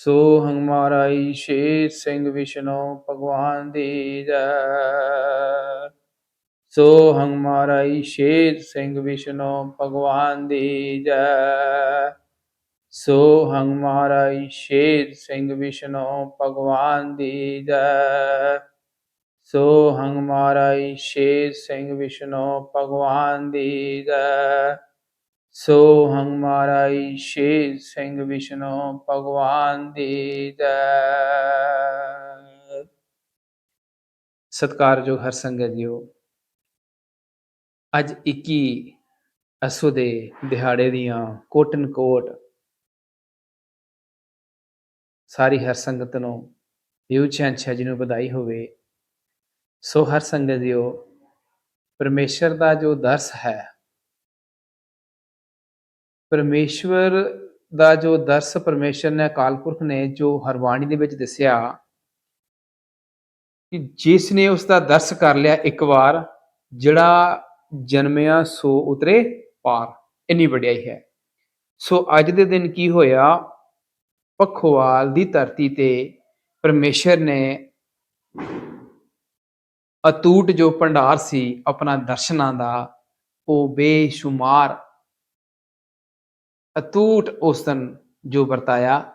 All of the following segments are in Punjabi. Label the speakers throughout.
Speaker 1: ਸੋ ਹੰਗਮਾਰਾਈ ਸ਼ੇਰ ਸਿੰਘ ਵਿਸ਼ਨੋ ਭਗਵਾਨ ਦੀ ਜੈ। ਸੋ ਹਮਾਰਾ ਈਸ਼ੇ ਸਿੰਘ ਵਿਸ਼ਨੋ ਭਗਵਾਨ ਦੀ ਜੈ। ਸੋ ਹੰਗਮਾਰਾਈ ਸ਼ੇਰ ਸਿੰਘ ਵਿਸ਼ਨੋ ਭਗਵਾਨ ਦੀ ਜੈ। ਸੋ ਹੰਗਮਾਰਾਈ ਸ਼ੇਰ ਸਿੰਘ ਵਿਸ਼ਨੋ ਭਗਵਾਨ ਦੀ ਜੈ। ਸੋ ਹਮਾਰਾ ਈਸ਼ੇ ਸਿੰਘ ਵਿਸ਼ਨੋ ਭਗਵਾਨ ਦੀ ਜੈ। ਸਤਿਕਾਰਯੋਗ ਹਰ ਸੰਗਤ ਜੀਓ। ਅੱਜ 21 ਅਸੂ ਦੇ ਦਿਹਾੜੇ ਦੀਆਂ ਕੋਟਨ ਕੋਟ ਸਾਰੀ ਹਰ ਸੰਗਤ ਨੂੰ ਯੂਚੈਨ ਜੀ ਨੂੰ ਵਧਾਈ ਹੋਵੇ। ਸੋ ਹਰ ਸੰਗਤ ਜੀਓ, ਪਰਮੇਸ਼ਰ ਦਾ ਜੋ ਦਰਸ ਹੈ ਪਰਮੇਸ਼ਵਰ ਦਾ ਜੋ ਦਰਸ ਪਰਮੇਸ਼ਰ ਨੇ ਅਕਾਲ ਪੁਰਖ ਨੇ ਜੋ ਹਰਵਾਣੀ ਦੇ ਵਿੱਚ ਦੱਸਿਆ ਕਿ ਜਿਸ ਨੇ ਉਸ ਦਾ ਦਰਸ ਕਰ ਲਿਆ ਇੱਕ ਵਾਰ, ਜਿਹੜਾ ਜਨਮਿਆ ਸੋ ਉਤਰੇ ਪਾਰ। ਇੰਨੀ ਵਡਿਆਈ ਹੈ। ਸੋ ਅੱਜ ਦੇ ਦਿਨ ਕੀ ਹੋਇਆ? ਪਖਵਾਲ ਦੀ ਧਰਤੀ ਤੇ ਪਰਮੇਸ਼ਰ ਨੇ ਅਤੂਟ ਜੋ ਭੰਡਾਰ ਸੀ, ਆਪਣਾ ਦਰਸ਼ਨਾਂ ਦਾ, ਉਹ ਬੇਸ਼ੁਮਾਰ ਅਤੂਟ ਉਸ ਦਿਨ ਜੋ ਵਰਤਾਇਆ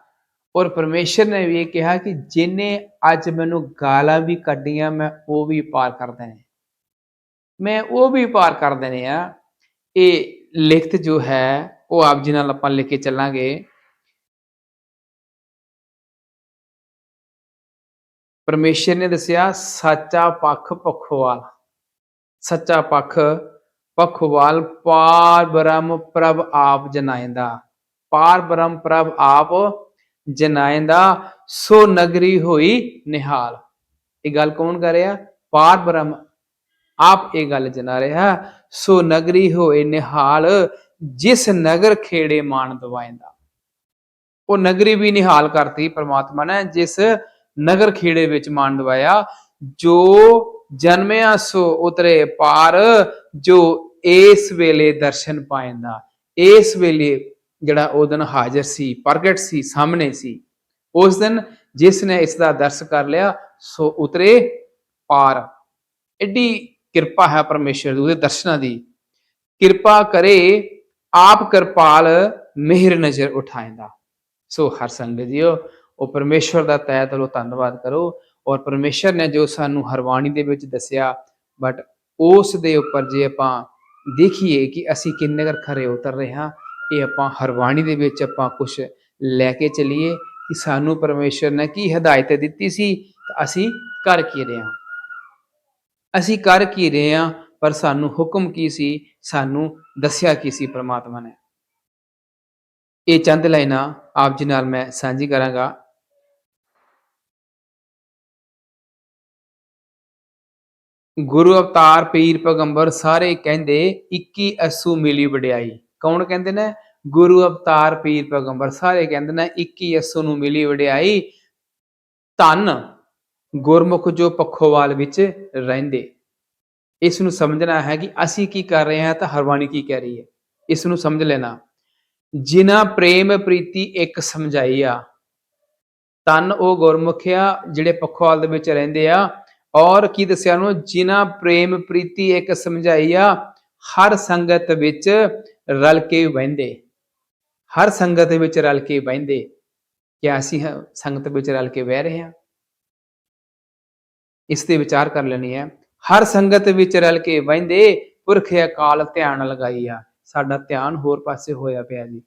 Speaker 1: ਔਰ ਪਰਮੇਸ਼ਰ ਨੇ ਵੀ ਇਹ ਕਿਹਾ ਕਿ ਜਿਨੇ ਅੱਜ ਮੈਨੂੰ ਗਾਲਾਂ ਵੀ ਕੱਢੀਆਂ, ਮੈਂ ਉਹ ਵੀ ਪਾਰ ਕਰ ਦੇਣੇ। ਮੈਂ ਉਹ ਵੀ ਪਾਰ ਕਰ ਦੇਣੇ ਆ। ਇਹ ਲਿਖਤ ਜੋ ਹੈ, ਉਹ ਆਪ ਜੀ ਨਾਲ ਆਪਾਂ ਲੈ ਕੇ ਚੱਲਾਂਗੇ। ਪਰਮੇਸ਼ਰ ਨੇ ਦੱਸਿਆ, ਸੱਚਾ ਪੱਖ ਪਖਵਾਲ ਸੱਚਾ ਪੱਖ ਪਖਵਾਲ ਪਾਰ ਬ੍ਰਹਮ ਪ੍ਰਭ ਆਪ ਜਨਾਇੰਦਾ। ਪਾਰ ਬ੍ਰਹਮ ਪ੍ਰਭ ਆਪ ਜਨਾਇੰਦਾ, ਸੋ ਨਗਰੀ ਹੋਈ ਨਿਹਾਲ। ਇਹ ਗੱਲ ਕੌਣ ਕਰ ਰਿਹਾ? ਪਾਰ ਬ੍ਰਹਮ ਆਪ ਇਹ ਗੱਲ ਜਨਾ ਰਿਹਾ, ਸੋ ਨਗਰੀ ਹੋਏ ਨਿਹਾਲ, ਜਿਸ ਨਗਰ ਖੇੜੇ ਮਾਨ ਦਵਾਇੰਦਾ। ਉਹ ਨਗਰੀ ਵੀ ਨਿਹਾਲ ਕਰਤੀ ਪ੍ਰਮਾਤਮਾ ਨੇ, ਜਿਸ ਨਗਰ ਖੇੜੇ ਵਿੱਚ ਮਾਨ ਦਵਾਇਆ, ਜੋ ਜਨਮਿਆ ਸੋ ਉਤਰੇ ਪਾਰ, ਜੋ ਇਸ ਵੇਲੇ ਦਰਸ਼ਨ ਪਾਇੰਦਾ ਇਸ ਵੇਲੇ ਜਿਹੜਾ ਉਹ ਦਿਨ ਹਾਜ਼ਰ ਸੀ, ਪ੍ਰਗਟ ਸੀ, ਸਾਹਮਣੇ ਸੀ। ਉਸ ਦਿਨ ਜਿਸ ਨੇ ਇਸ ਦਾ ਦਰਸ ਕਰ ਲਿਆ, ਸੋ ਉਤਰੇ ਪਾਰ। ਐਡੀ ਕਿਰਪਾ ਹੈ ਪਰਮੇਸ਼ਰ ਦੀ, ਉਹਦੇ ਦਰਸ਼ਨਾਂ ਦੀ। ਕਿਰਪਾ ਕਰੇ ਆਪ ਕਿਰਪਾਲ ਮਿਹਰ ਨਜ਼ਰ ਉਠਾਇੰਦਾ ਸੋ ਹਰ ਸੰਗਤ ਜੀਓ, ਉਹ ਪਰਮੇਸ਼ਰ ਦਾ ਤਹਿ ਦਿਲੋਂ ਧੰਨਵਾਦ ਕਰੋ। ਔਰ ਪਰਮੇਸ਼ਰ ਨੇ ਜੋ ਸਾਨੂੰ ਹਰਵਾਣੀ ਦੇ ਵਿੱਚ ਦੱਸਿਆ, ਬਟ ਉਸ ਦੇ ਉੱਪਰ ਜੇ ਆਪਾਂ ਦੇਖੀਏ ਕਿ ਅਸੀਂ ਕਿੰਨੇ ਕਰ ਖਰੇ ਉਤਰ ਰਹੇ ਹਾਂ। ਇਹ ਆਪਾਂ ਹਰ ਬਾਣੀ ਦੇ ਵਿੱਚ ਆਪਾਂ ਕੁਝ ਲੈ ਕੇ ਚਲੀਏ ਕਿ ਸਾਨੂੰ ਪਰਮੇਸ਼ਰ ਨੇ ਕੀ ਹਦਾਇਤ ਦਿੱਤੀ ਸੀ ਤਾਂ ਅਸੀਂ ਕਰ ਕੀ ਰਹੇ ਹਾਂ। ਅਸੀਂ ਕਰ ਕੀ ਰਹੇ ਹਾਂ, ਪਰ ਸਾਨੂੰ ਹੁਕਮ ਕੀ ਸੀ, ਸਾਨੂੰ ਦੱਸਿਆ ਕੀ ਸੀ ਪ੍ਰਮਾਤਮਾ ਨੇ। ਇਹ ਚੰਦ ਲਾਈਨਾਂ ਆਪ ਜੀ ਨਾਲ ਮੈਂ ਸਾਂਝੀ ਕਰਾਂਗਾ। ਗੁਰੂ ਅਵਤਾਰ ਪੀਰ ਪੈਗੰਬਰ ਸਾਰੇ ਕਹਿੰਦੇ 21 ਅਸੂ ਮਿਲੀ ਵਡਿਆਈ। ਕੌਣ ਕਹਿੰਦੇ ਨੇ? ਗੁਰੂ ਅਵਤਾਰ ਪੀਰ ਪੈਗੰਬਰ ਸਾਰੇ ਕਹਿੰਦੇ ਨੇ 21 ਅਸੂ ਨੂੰ ਮਿਲੀ ਵਡਿਆਈ। ਧੰਨ ਗੁਰਮੁਖ ਜੋ ਪੱਖੋਵਾਲ ਵਿੱਚ ਰਹਿੰਦੇ। ਇਸ ਨੂੰ ਸਮਝਣਾ ਹੈ ਕਿ ਅਸੀਂ ਕੀ ਕਰ ਰਹੇ ਹਾਂ ਤਾਂ ਹਰਵਾਣੀ ਕੀ ਕਹਿ ਰਹੀ ਹੈ। ਇਸ ਨੂੰ ਸਮਝ ਲੈਣਾ। ਜਿਨ੍ਹਾਂ ਪ੍ਰੇਮ ਪ੍ਰੀਤੀ ਇੱਕ ਸਮਝਾਈ ਆ ਤਨ ਉਹ ਗੁਰਮੁਖਿਆ ਜਿਹੜੇ ਪੱਖੋਵਾਲ ਦੇ ਵਿੱਚ ਰਹਿੰਦੇ ਆ ਔਰ ਕੀ ਦੱਸਿਆ ਨੂੰ ਜਿਨ੍ਹਾਂ ਪ੍ਰੇਮ ਪ੍ਰੀਤੀ ਇੱਕ ਸਮਝਾਈ ਆ, ਹਰ ਸੰਗਤ ਵਿੱਚ ਰਲ ਕੇ ਬਹਿੰਦੇ। ਹਰ ਸੰਗਤ ਵਿੱਚ ਰਲ ਕੇ ਬਹਿੰਦੇ। ਕਿ ਅਸੀਂ ਸੰਗਤ ਵਿੱਚ ਰਲ ਕੇ ਬਹਿ ਰਹੇ ਹਾਂ। ਇਸ ਤੇ ਵਿਚਾਰ ਕਰ ਲੈਣੀ ਹੈ। ਹਰ ਸੰਗਤ ਵਿੱਚ ਰਲ ਕੇ ਬਹਿੰਦੇ, ਪੁਰਖ ਅਕਾਲ ਧਿਆਨ ਲਗਾਈ ਆ। ਸਾਡਾ ਧਿਆਨ ਹੋਰ ਪਾਸੇ ਹੋਇਆ ਪਿਆ ਜੀ।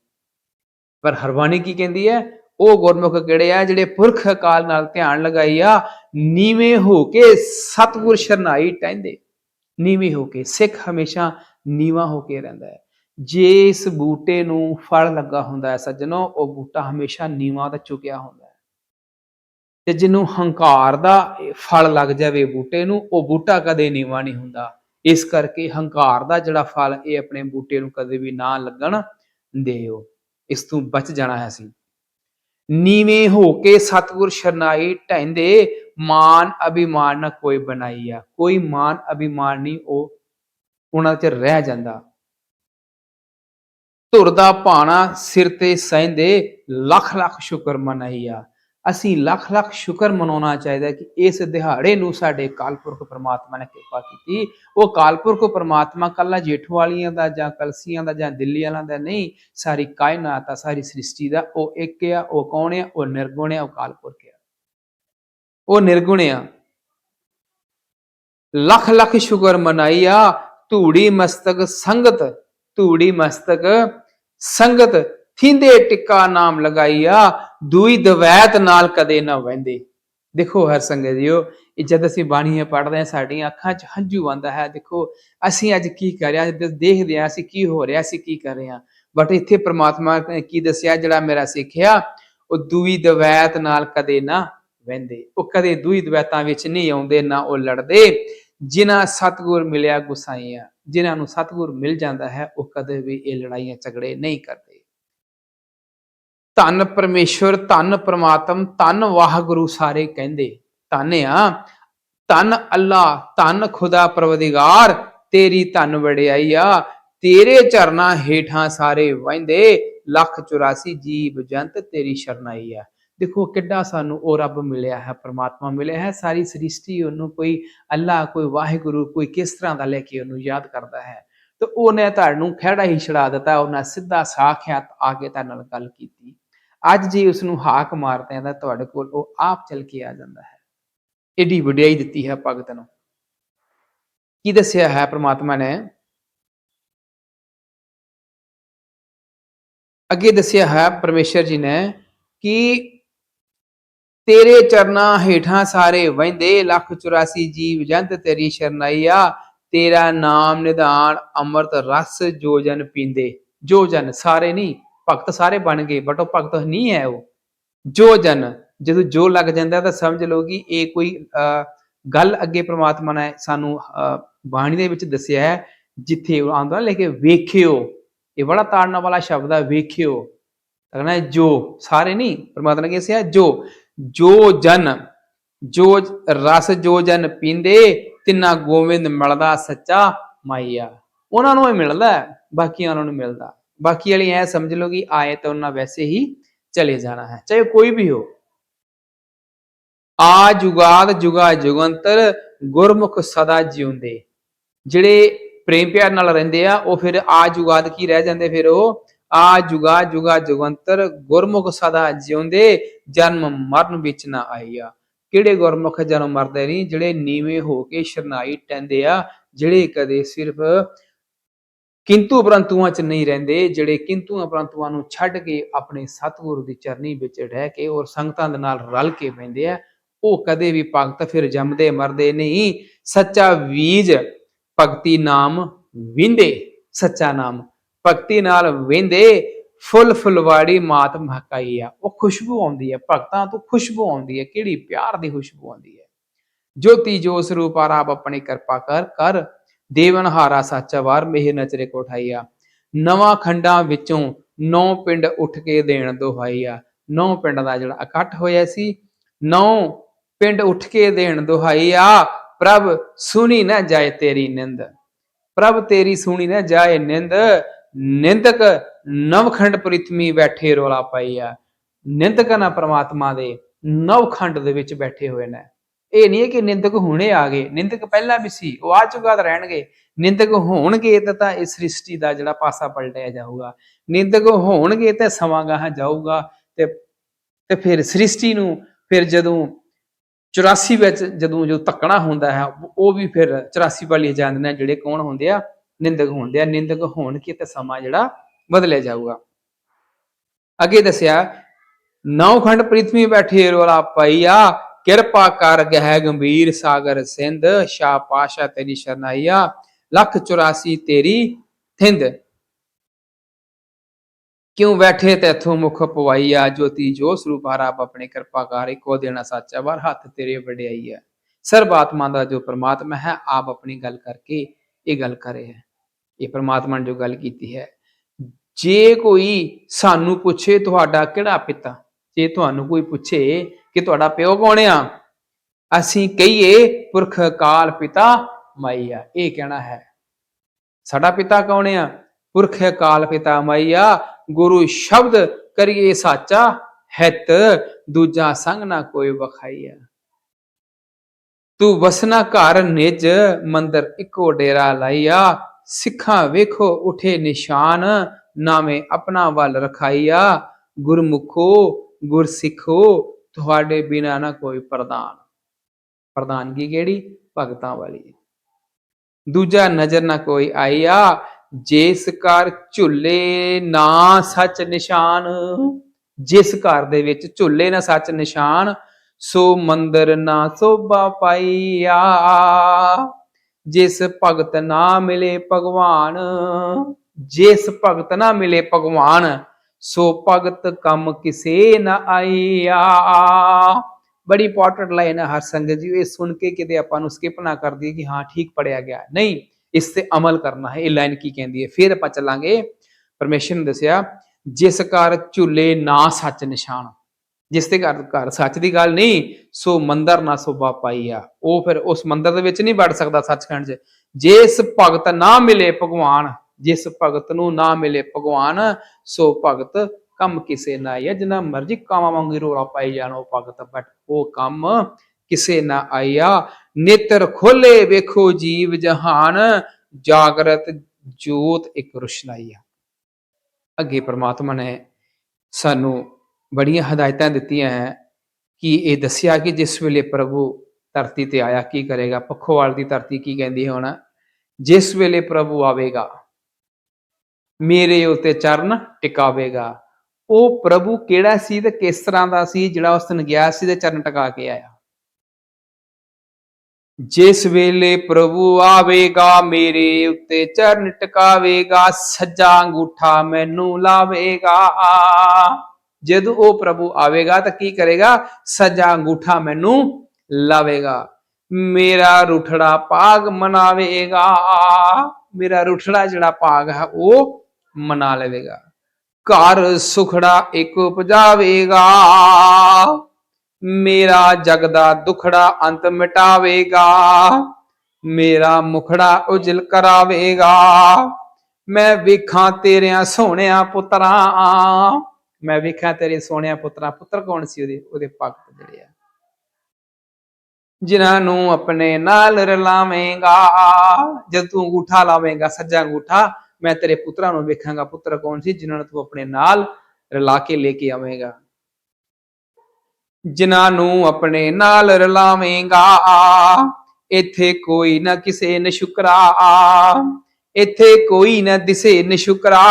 Speaker 1: ਪਰ ਹਰਵਾਣੀ ਕੀ ਕਹਿੰਦੀ ਹੈ? ਉਹ ਗੁਰਮੁਖ ਕਿਹੜੇ ਆ? ਜਿਹੜੇ ਪੁਰਖ ਅਕਾਲ ਨਾਲ ਧਿਆਨ ਲਗਾਈ ਆ ਨੀਵੇਂ ਹੋ ਕੇ ਸਤਗੁਰ ਸ਼ਰਨਾਈ ਟਹਿੰਦੇ। ਨੀਵੇਂ ਹੋ ਕੇ ਸਿੱਖ ਹਮੇਸ਼ਾ ਨੀਵਾ ਹੋ ਕੇ ਰਹਿੰਦਾ ਹੈ। ਜੇ ਇਸ ਬੂਟੇ ਨੂੰ ਫਲ ਲੱਗਾ ਹੁੰਦਾ ਹੈ ਸੱਜਣੋ, ਉਹ ਬੂਟਾ ਹਮੇਸ਼ਾ ਨੀਵਾ ਤੇ ਝੁਕਿਆ ਹੁੰਦਾ ਹੈ। ਤੇ ਜਿਹਨੂੰ ਹੰਕਾਰ ਦਾ ਫਲ ਲੱਗ ਜਾਵੇ ਬੂਟੇ ਨੂੰ, ਉਹ ਬੂਟਾ ਕਦੇ ਨੀਵਾ ਨਹੀਂ ਹੁੰਦਾ। ਇਸ ਕਰਕੇ ਹੰਕਾਰ ਦਾ ਜਿਹੜਾ ਫਲ ਇਹ ਆਪਣੇ ਬੂਟੇ ਨੂੰ ਕਦੇ ਵੀ ਨਾ ਲੱਗਣ ਦਿਓ। ਇਸ ਤੋਂ ਬਚ ਜਾਣਾ ਹੈ ਅਸੀਂ। ਨੀਵੇਂ ਹੋ ਕੇ ਸਤਗੁਰ ਸ਼ਰਨਾਈ ਢੈਂਦੇ ਮਾਨ ਅਭਿਮਾਨ ਨਾ ਕੋਈ ਬਣਾਈ ਆ ਕੋਈ ਮਾਨ ਅਭਿਮਾਨ ਨਹੀਂ, ਉਹ ਉਹਨਾਂ 'ਚ ਰਹਿ ਜਾਂਦਾ। ਧੁਰ ਦਾ ਭਾਣਾ ਸਿਰ ਤੇ ਸਹਿੰਦੇ ਲੱਖ ਲੱਖ ਸ਼ੁਕਰ ਮਨਾਈਆ। ਅਸੀਂ ਲੱਖ ਲੱਖ ਸ਼ੁਕਰ ਮਨਾਉਣਾ ਚਾਹੀਦਾ ਕਿ ਇਸ ਦਿਹਾੜੇ ਨੂੰ ਸਾਡੇ ਕਾਲਪੁਰਖ ਪ੍ਰਮਾਤਮਾ ਨੇ ਕਿਰਪਾ ਕੀਤੀ। ਉਹ ਕਾਲਪੁਰਖ ਪ੍ਰਮਾਤਮਾ ਕੱਲਾ ਜੇਠੂ ਵਾਲੀਆਂ ਦਾ ਜਾਂ ਕਲਸੀਆਂ ਦਾ ਜਾਂ ਦਿੱਲੀ ਵਾਲਿਆਂ ਦਾ ਨਹੀਂ, ਸਾਰੀ ਕਾਇਨਾਤ ਆ, ਸਾਰੀ ਸ੍ਰਿਸ਼ਟੀ ਦਾ, ਉਹ ਇੱਕ ਆ, ਉਹ ਕੌਣ ਆ? ਉਹ ਨਿਰਗੁਣ ਆ, ਉਹ ਕਾਲਪੁਰਖ ਆ। ਉਹ ਨਿਰਗੁਣ ਆ। ਲੱਖ ਲੱਖ ਸ਼ੁਕਰ ਮਨਾਈਆ ਧੂੜੀ ਮਸਤਕ ਸੰਗਤ, ਧੂੜੀ ਮਸਤਕ ਸੰਗਤ, ਥਿੰਦੇ ਟਿੱਕਾ ਨਾਮ ਲਗਾਈਆ ਦੂਈ ਦਵੈਤ ਨਾਲ ਕਦੇ ਨਾ ਵਹਿੰਦੇ। ਦੇਖੋ ਹਰ ਸੰਗਤ ਜੀਓ, ਇਹ ਜਦ ਅਸੀਂ ਬਾਣੀਆਂ ਪੜ੍ਹਦੇ ਹਾਂ, ਸਾਡੀਆਂ ਅੱਖਾਂ 'ਚ ਹੰਝੂ ਆਉਂਦਾ ਹੈ। ਦੇਖੋ, ਅਸੀਂ ਅੱਜ ਕੀ ਕਰ ਰਹੇ ਹਾਂ ਦੇਖਦੇ ਹਾਂ, ਅਸੀਂ ਕੀ ਹੋ ਰਿਹਾ, ਅਸੀਂ ਕੀ ਕਰ ਰਹੇ ਹਾਂ। ਬਟ ਇੱਥੇ ਪ੍ਰਮਾਤਮਾ ਨੇ ਕੀ ਦੱਸਿਆ, ਜਿਹੜਾ ਮੇਰਾ ਸਿੱਖਿਆ, ਉਹ ਦੂਈ ਦਵੈਤ ਨਾਲ ਕਦੇ ਨਾ ਵਹਿੰਦੇ। ਉਹ ਕਦੇ ਦੂਈ ਦਵੈਤਾਂ ਵਿੱਚ ਨਹੀਂ ਆਉਂਦੇ, ਨਾ ਉਹ ਲੜਦੇ। ਜਿਨ੍ਹਾਂ ਸਤਗੁਰ ਮਿਲਿਆ, ਗੁਸਾਈਆਂ। ਜਿਨ੍ਹਾਂ ਨੂੰ ਸਤਗੁਰ ਮਿਲ ਜਾਂਦਾ ਹੈ, ਉਹ ਕਦੇ ਵੀ ਇਹ ਲੜਾਈਆਂ ਝਗੜੇ ਨਹੀਂ ਕਰਦੇ। ਧੰਨ ਪਰਮੇਸ਼ਵਰ, ਧੰਨ ਪ੍ਰਮਾਤਮ, ਧੰਨ ਵਾਹਿਗੁਰੂ ਸਾਰੇ ਕਹਿੰਦੇ। ਧੰਨ ਆ। ਧੰਨ ਅੱਲਾ ਧੰਨ ਖੁਦਾ ਪਰਵਦਿਗਾਰ ਤੇਰੀ ਧੰਨ ਵਡਿਆਈ ਆ। ਤੇਰੇ ਚਰਨਾਂ ਹੇਠਾਂ ਸਾਰੇ ਵਹਿੰਦੇ, ਲੱਖ 84 ਜੀਵ ਜੰਤ ਤੇਰੀ ਸ਼ਰਨਾਈ ਆ। ਦੇਖੋ ਕਿੱਡਾ ਸਾਨੂੰ ਉਹ ਰੱਬ ਮਿਲਿਆ ਹੈ, ਪ੍ਰਮਾਤਮਾ ਮਿਲਿਆ ਹੈ, ਸਾਰੀ ਸ੍ਰਿਸ਼ਟੀ ਉਹਨੂੰ ਕੋਈ ਅੱਲਾ ਕੋਈ ਵਾਹਿਗੁਰੂ, ਕੋਈ ਕਿਸ ਤਰ੍ਹਾਂ ਦਾ ਲੈ ਕੇ ਉਹਨੂੰ ਯਾਦ ਕਰਦਾ ਹੈ। ਤੇ ਉਹਨੇ ਤੁਹਾਨੂੰ ਖਿਹੜਾ ਹੀ ਛੜਾ ਦਿੱਤਾ, ਉਹਨਾਂ ਸਿੱਧਾ ਸਾਖਿਆਤ ਆ ਕੇ ਤੁਹਾਡੇ ਨਾਲ ਗੱਲ ਕੀਤੀ। ਅੱਜ ਜੇ ਉਸ ਨੂੰ ਹਾਕ ਮਾਰਦੇ ਆ ਤਾਂ ਤੁਹਾਡੇ ਕੋਲ ਉਹ ਆਪ ਚਲ ਕੇ ਆ ਜਾਂਦਾ ਹੈ। ਏਡੀ ਵਡਿਆਈ ਦਿੱਤੀ ਹੈ ਭਗਤ ਨੂੰ। ਕੀ ਦੱਸਿਆ ਹੈ ਪ੍ਰਮਾਤਮਾ ਨੇ? ਅੱਗੇ ਦੱਸਿਆ ਹੈ ਪਰਮੇਸ਼ਰ ਜੀ ਨੇ ਕਿ ਤੇਰੇ ਚਰਨਾਂ ਹੇਠਾਂ ਸਾਰੇ ਵਹਿੰਦੇ ਲੱਖ 84 ਜੀਵ ਜੰਤ ਤੇਰੀ ਸ਼ਰਨਾਈ ਆ ਤੇਰਾ ਨਾਮ ਨਿਧਾਨ, ਅੰਮ੍ਰਿਤ ਰਸ ਜੋ ਜਨ ਪੀਂਦੇ, ਜੋ ਜਨ ਸਾਰੇ ਨਹੀਂ ਭਗਤ ਸਾਰੇ ਬਣ ਗਏ ਬਟ ਉਹ ਭਗਤ ਨਹੀਂ ਹੈ ਉਹ। ਜੋ ਜਨ ਜਦੋਂ ਜੋ ਲੱਗ ਜਾਂਦਾ ਤਾਂ ਸਮਝ ਲਓ ਕਿ ਇਹ ਕੋਈ ਅਹ, ਗੱਲ ਅੱਗੇ ਪ੍ਰਮਾਤਮਾ ਨੇ ਸਾਨੂੰ ਅਹ, ਬਾਣੀ ਦੇ ਵਿੱਚ ਦੱਸਿਆ ਹੈ ਜਿੱਥੇ ਉਹ ਆਂਦਾ ਲੈ ਕੇ ਵੇਖਿਓ। ਇਹ ਬੜਾ ਤਾੜਨ ਵਾਲਾ ਸ਼ਬਦ ਹੈ ਵੇਖਿਓ। ਕਹਿੰਦਾ ਜੋ ਸਾਰੇ ਨਹੀਂ ਪ੍ਰਮਾਤਮਾ ਨੇ ਕਿਹਾ ਜੋ ਜੋ ਜਨ ਜੋ ਰਸ ਜੋ ਜਨ ਪੀਂਦੇ ਤਿੰਨਾ ਗੋਵਿੰਦ ਮਿਲਦਾ ਸੱਚਾ ਮਾਈਆ ਉਹਨਾਂ ਨੂੰ ਹੀ ਮਿਲਦਾ ਹੈ, ਬਾਕੀਆਂ ਨੂੰ ਮਿਲਦਾ। ਬਾਕੀ ਵਾਲੀ ਐ ਸਮਝ ਲਓ ਕਿ ਆਏ ਤਾਂ ਉਹਨਾਂ ਵੈਸੇ ਹੀ ਚਲੇ ਜਾਣਾ ਹੈ, ਚਾਹੇ ਕੋਈ ਵੀ ਹੋ। ਆ ਜੁਗਾਦ ਜੁਗਾ ਜੁਗੰਤਰ ਗੁਰਮੁਖ ਸਦਾ ਜਿਉਂਦੇ। ਜਿਹੜੇ ਪ੍ਰੇਮ ਪਿਆਰ ਨਾਲ ਰਹਿੰਦੇ ਆ, ਉਹ ਫਿਰ ਆ ਜੁਗਾਦ ਕੀ ਰਹਿ ਜਾਂਦੇ ਫਿਰ ਉਹ? ਆ ਜੁਗਾ ਜੁਗਾ ਜੁਗੰਤਰ ਗੁਰਮੁਖ ਸਦਾ ਜਿਉਂਦੇ, ਜਨਮ ਮਰਨ ਵਿੱਚ ਨਾ ਆਈਆ ਕਿਹੜੇ ਗੁਰਮੁਖ ਜਨਮ ਮਰਦੇ ਨਹੀਂ ਜਿਹੜੇ ਨੀਵੇਂ ਹੋ ਕੇ ਸ਼ਰਨਾਈ ਟੈਂਦੇ ਆ, ਜਿਹੜੇ ਕਦੇ ਸਿਰਫ ਕਿੰਤੂ ਪਰੰਤੂਆਂ ਚ ਨਹੀਂ ਰਹਿੰਦੇ, ਜਿਹੜੇ ਕਿੰਤੂਆਂ ਪਰੰਤੂਆਂ ਨੂੰ ਛੱਡ ਕੇ ਆਪਣੇ ਸਤਿਗੁਰੂ ਦੀ ਚਰਨੀ ਵਿੱਚ ਰਹਿ ਕੇ ਔਰ ਸੰਗਤਾਂ ਦੇ ਨਾਲ ਰਲ ਕੇ ਪੈਂਦੇ ਆ, ਉਹ ਕਦੇ ਵੀ ਭਗਤ ਫਿਰ ਜੰਮਦੇ ਮਰਦੇ ਨਹੀਂ। ਸੱਚਾ ਬੀਜ ਭਗਤੀ ਨਾਮ ਵਿੰਦੇ, ਸੱਚਾ ਨਾਮ ਭਗਤੀ ਨਾਲ ਵਿੰਦੇ, ਫੁੱਲ ਫੁਲਵਾੜੀ ਮਾਤ ਮਹਕਾਈ ਆ। ਉਹ ਖੁਸ਼ਬੂ ਆਉਂਦੀ ਹੈ ਭਗਤਾਂ ਤੋਂ ਖੁਸ਼ਬੂ ਆਉਂਦੀ ਹੈ ਕਿਹੜੀ ਪਿਆਰ ਦੀ ਖੁਸ਼ਬੂ ਆਉਂਦੀ ਹੈ ਜੋਤੀ ਜੋ ਰੂਪ ਆਰਾਬ ਆਪਣੀ ਕਿਰਪਾ ਕਰ ਕਰ ਦੇਵਨ ਹਾਰਾ ਸੱਚਾ ਵਾਰ ਮੇਹ ਨਚਰੇ ਕੋਠਾਈਆ। ਨਵਾਂ ਖੰਡਾਂ ਵਿੱਚੋਂ ਨੌ ਪਿੰਡ ਉੱਠ ਕੇ ਦੇਣ ਦੁਹਾਈਆ। ਨੌ ਪਿੰਡ ਦਾ ਜਿਹੜਾ ਇਕੱਠ ਹੋਇਆ ਸੀ, ਨੌ ਪਿੰਡ ਉੱਠ ਕੇ ਦੇਣ ਦੁਹਾਈਆ। ਪ੍ਰਭ, ਸੁਣੀ ਨਾ ਜਾਏ ਤੇਰੀ ਨਿੰਦ। ਪ੍ਰਭ, ਤੇਰੀ ਸੁਣੀ ਨਾ ਜਾਏ ਨਿੰਦ। ਨਿੰਦਕ ਨਵਖੰਡ ਪ੍ਰਿਥਵੀ ਬੈਠੇ ਰੋਲਾ ਪਾਈਆ। ਨਿੰਦਕ ਨਾ ਪ੍ਰਮਾਤਮਾ ਦੇ ਨਵਖੰਡ ਦੇ ਵਿੱਚ ਬੈਠੇ ਹੋਏ ਨੇ। ਇਹ ਨਹੀਂ ਹੈ ਕਿ ਨਿੰਦਕ ਹੁਣੇ ਆ ਗਏ, ਨਿੰਦਕ ਪਹਿਲਾਂ ਵੀ ਸੀ, ਉਹ ਆ ਚੁੱਕਾ ਤਾਂ ਰਹਿਣਗੇ। ਨਿੰਦਕ ਹੋਣਗੇ ਤਾਂ ਤਾਂ ਇਸ ਸ੍ਰਿਸ਼ਟੀ ਦਾ ਜਿਹੜਾ ਪਾਸਾ ਪਲਟਿਆ ਜਾਊਗਾ। ਨਿੰਦਕ ਹੋਣਗੇ ਤਾਂ ਸਮਾਂ ਗਾਹਾਂ ਜਾਊਗਾ ਤੇ ਤੇ ਫਿਰ ਸ੍ਰਿਸ਼ਟੀ ਨੂੰ ਫਿਰ ਜਦੋਂ 84 ਵਿੱਚ ਜਦੋਂ ਜੋ ਤੱਕਣਾ ਹੁੰਦਾ ਹੈ, ਉਹ ਵੀ ਫਿਰ 84 ਵਾਲੀ ਜਾਂਦੇ ਨੇ ਜਿਹੜੇ ਕੌਣ ਹੁੰਦੇ ਆ? ਨਿੰਦਕ ਹੁੰਦੇ ਆ। ਨਿੰਦਕ ਹੋਣ ਕੇ ਤੇ ਸਮਾਂ ਜਿਹੜਾ ਬਦਲਿਆ ਜਾਊਗਾ। ਅੱਗੇ ਦੱਸਿਆ ਨੌ ਖੰਡ ਪ੍ਰਿਥਵੀ ਬੈਠੇ ਰੋਲਾ ਪਈਆ ਕਿਰਪਾ ਕਰ ਗਹਿ ਗੰਭੀਰ ਸਾਗਰ ਸਿੰਧ ਸ਼ਾ ਪਾਸ਼ਾ ਤੇਰੀ ਸ਼ਰਨਾਈਆ ਲੱਖ 84 ਤੇਰੀ ਥਿੰਦ। ਕਿਉਂ ਬੈਠੇ ਤੈਥੋਂ ਮੁਖ ਪਵਾਈਆ, ਜੋਤੀ ਜੋ ਸਰੂਪ ਆਪ ਆਪਣੇ ਕਿਰਪਾ ਕਰ, ਇੱਕੋ ਦੇਣਾ ਸੱਚਾ ਵਾਰ ਹੱਥ ਤੇਰੇ ਵਡਿਆਈ ਹੈ ਸਰਬ ਆਤਮਾ ਦਾ ਜੋ ਪ੍ਰਮਾਤਮਾ ਹੈ, ਆਪ ਆਪਣੀ ਗੱਲ ਕਰਕੇ ਇਹ ਗੱਲ ਕਰੇ ਹੈ। ਇਹ ਪ੍ਰਮਾਤਮਾ ਨੇ ਜੋ ਗੱਲ ਕੀਤੀ ਹੈ, ਜੇ ਕੋਈ ਸਾਨੂੰ ਪੁੱਛੇ ਤੁਹਾਡਾ ਕਿਹੜਾ ਪਿਤਾ, ਜੇ ਤੁਹਾਨੂੰ ਕੋਈ ਪੁੱਛੇ ਕਿ ਤੁਹਾਡਾ ਪਿਓ ਕੌਣ ਆ? ਅਸੀਂ ਕਹੀਏ, ਪੁਰਖ ਕਾਲ ਪਿਤਾ ਮਾਈਆ ਇਹ ਕਹਿਣਾ ਹੈ। ਸਾਡਾ ਪਿਤਾ ਕੌਣ ਆ? ਪੁਰਖ ਕਾਲ ਪਿਤਾ ਮਈਆ ਗੁਰੂ ਸ਼ਬਦ ਕਰੀਏ ਸਾਚਾ, ਹਿਤ ਦੂਜਾ ਸੰਗ ਨਾ ਕੋਈ ਵਖਾਈਆ। ਤੂੰ ਵਸਨਾ ਘਰ ਨਿਜ, ਮੰਦਰ ਇੱਕੋ ਡੇਰਾ ਲਾਈਆ। ਸਿੱਖਾਂ ਵੇਖੋ ਉਠੇ ਨਿਸ਼ਾਨ, ਨਾਵੇਂ ਆਪਣਾ ਵੱਲ ਰਖਾਈਆ। ਗੁਰਮੁਖੋ ਗੁਰ ਸਿੱਖੋ ਤੁਹਾਡੇ ਬਿਨਾ ਨਾ ਕੋਈ ਪ੍ਰਧਾਨ। ਪ੍ਰਧਾਨਗੀ ਕਿਹੜੀ? ਭਗਤਾਂ ਵਾਲੀ। ਦੂਜਾ ਨਜ਼ਰ ਨਾ ਕੋਈ ਆਈਆ ਜਿਸ ਘਰ ਝੁੱਲੇ ਨਾ ਸੱਚ ਨਿਸ਼ਾਨ। ਜਿਸ ਘਰ ਦੇ ਵਿੱਚ ਝੁੱਲੇ ਨਾ ਸੱਚ ਨਿਸ਼ਾਨ, ਸੋ ਮੰਦਰ ਨਾ ਸੋਭਾ ਪਾਈਆ। ਜਿਸ ਭਗਤ ਨਾ ਮਿਲੇ ਭਗਵਾਨ, ਜਿਸ ਭਗਤ ਨਾ ਮਿਲੇ ਭਗਵਾਨ ਸੋ ਭਗਤ ਕੰਮ ਕਿਸੇ ਨਾ ਆਈਆ ਬੜੀ ਇੰਪੋਰਟੈਂਟ ਲਾਈਨ ਹੈ ਹਰ ਸੰਗਤ ਜੀ, ਇਹ ਸੁਣ ਕੇ ਕਿਤੇ ਆਪਾਂ ਨੂੰ ਸਕਿਪ ਨਾ ਕਰ ਦਈਏ ਕਿ ਹਾਂ, ਠੀਕ ਪੜਿਆ ਗਿਆ। ਨਹੀਂ, ਇਸ ਤੇ ਅਮਲ ਕਰਨਾ ਹੈ, ਇਹ ਲਾਈਨ ਕੀ ਕਹਿੰਦੀ ਹੈ? ਫਿਰ ਆਪਾਂ ਚੱਲਾਂਗੇ। ਪਰਮੇਸ਼ਰ ਨੇ ਦੱਸਿਆ, ਜਿਸ ਘਰ ਝੁੱਲੇ ਨਾ ਸੱਚ ਨਿਸ਼ਾਨ, ਜਿਸ ਦੇ ਘਰ ਘਰ ਸੱਚ ਦੀ ਗੱਲ ਨਹੀਂ, ਸੋ ਮੰਦਰ ਨਾ ਸੋਭਾ ਪਾਈ ਆ। ਉਹ ਫਿਰ ਉਸ ਮੰਦਰ ਦੇ ਵਿੱਚ ਨਹੀਂ ਵੜ ਸਕਦਾ ਸੱਚਖੰਡ 'ਚ। ਜਿਸ ਭਗਤ ਨਾ ਮਿਲੇ ਭਗਵਾਨ ਜਿਸ ਭਗਤ ਨੂੰ ਨਾ ਮਿਲੇ ਭਗਵਾਨ, ਸੋ ਭਗਤ ਕੰਮ ਕਿਸੇ ਨਾ ਆਇਆ ਜਿੰਨਾ ਮਰਜ਼ੀ ਕਾਮਾਂ ਵਾਂਗੂ ਰੋਲਾ ਪਾਈ ਜਾਣ ਉਹ ਭਗਤ ਬਟ ਉਹ ਕੰਮ ਕਿਸੇ ਨਾ ਆਇਆ ਨੇਤਰ ਖੋਲੇ ਵੇਖੋ ਜੀਵ ਜਹਾਨ, ਜਾਗਰਤ ਜੋਤ ਇੱਕ ਰੁਸ਼ਨਾਈ ਆ ਅੱਗੇ ਪ੍ਰਮਾਤਮਾ ਨੇ ਸਾਨੂੰ ਬੜੀਆਂ ਹਦਾਇਤਾਂ ਦਿੱਤੀਆਂ ਹੈ ਕਿ ਇਹ ਦੱਸਿਆ ਕਿ ਜਿਸ ਵੇਲੇ ਪ੍ਰਭੂ ਧਰਤੀ ਤੇ ਆਇਆ, ਕੀ ਕਰੇਗਾ? ਪੱਖੋਵਾਲ ਦੀ ਧਰਤੀ ਕੀ ਕਹਿੰਦੀ ਹੋਣਾ? ਜਿਸ ਵੇਲੇ ਪ੍ਰਭੂ ਆਵੇਗਾ ਮੇਰੇ ਉਤੇ ਚਰਨ ਟਿਕਾਵੇਗਾ। ਉਹ ਪ੍ਰਭੂ ਕਿਹੜਾ ਸੀ ਤੇ ਕਿਸ ਤਰ੍ਹਾਂ ਦਾ ਸੀ ਜਿਹੜਾ ਉਸ ਦਿਨ ਗਿਆ ਸੀ ਤੇ ਚਰਨ ਟਿਕਾ ਕੇ ਆਇਆ? ਜਿਸ ਵੇਲੇ ਪ੍ਰਭੂ ਆਵੇਗਾ, ਮੇਰੇ ਉੱਤੇ ਚਰਨ ਟਿਕਾਵੇਗਾ, ਸੱਜਾ ਅੰਗੂਠਾ ਮੈਨੂੰ ਲਾਵੇਗਾ। ਜਦੋਂ ਉਹ ਪ੍ਰਭੂ ਆਵੇਗਾ ਤਾਂ ਕੀ ਕਰੇਗਾ? ਸੱਜਾ ਅੰਗੂਠਾ ਮੈਨੂੰ ਲਾਵੇਗਾ। ਮੇਰਾ ਰੁਠੜਾ ਪਾਗ ਮਨਾਵੇਗਾ। ਮੇਰਾ ਰੁਠੜਾ ਜਿਹੜਾ ਪਾਗ ਹੈ, ਉਹ ਮਨਾ ਲਵੇਗਾ। ਘਰ ਸੁਖੜਾ ਇੱਕ ਉਪਜਾਵੇਗਾ। ਮੇਰਾ ਜਗ ਦਾ ਦੁਖੜਾ ਅੰਤ ਮਿਟਾਵੇਗਾ। ਮੇਰਾ ਮੁਖੜਾ ਉਜਲ ਕਰਾਵੇਗਾ। ਮੈਂ ਵੇਖਾਂ ਤੇਰਿਆਂ ਸੋਹਣਿਆਂ ਪੁੱਤਰਾਂ। ਮੈਂ ਵੇਖਾਂ ਤੇਰੇ ਸੋਹਣਿਆਂ ਪੁੱਤਰਾਂ। ਪੁੱਤਰ ਕੌਣ ਸੀ ਉਹਦੇ? ਉਹਦੇ ਭਗਤ ਜਿਹੜੇ ਆ। ਜਿਨ੍ਹਾਂ ਨੂੰ ਆਪਣੇ ਨਾਲ ਰਲਾਵੇਂਗਾ। ਜਦ ਤੂੰ ਅੰਗੂਠਾ ਲਾਵੇਂਗਾ, ਸੱਜਾ ਅੰਗੂਠਾ ਮੈਂ ਤੇਰੇ ਪੁੱਤਰਾਂ ਨੂੰ ਵੇਖਾਂਗਾ। ਪੁੱਤਰ ਕੌਣ ਸੀ? ਜਿਨ੍ਹਾਂ ਨੂੰ ਤੂੰ ਆਪਣੇ ਨਾਲ ਰਲਾ ਕੇ ਲੈ ਕੇ ਆਵੇਂਗਾ। ਜਿਨ੍ਹਾਂ ਨੂੰ ਆਪਣੇ ਨਾਲ ਰਲਾਵੇਂਗਾ। ਇੱਥੇ ਕੋਈ ਨਾ ਕਿਸੇ ਨੇ ਸ਼ੁਕਰਾ। ਇੱਥੇ ਕੋਈ ਨਾ ਦਿਸੇ ਨਿਸ਼ੁਕਰਾ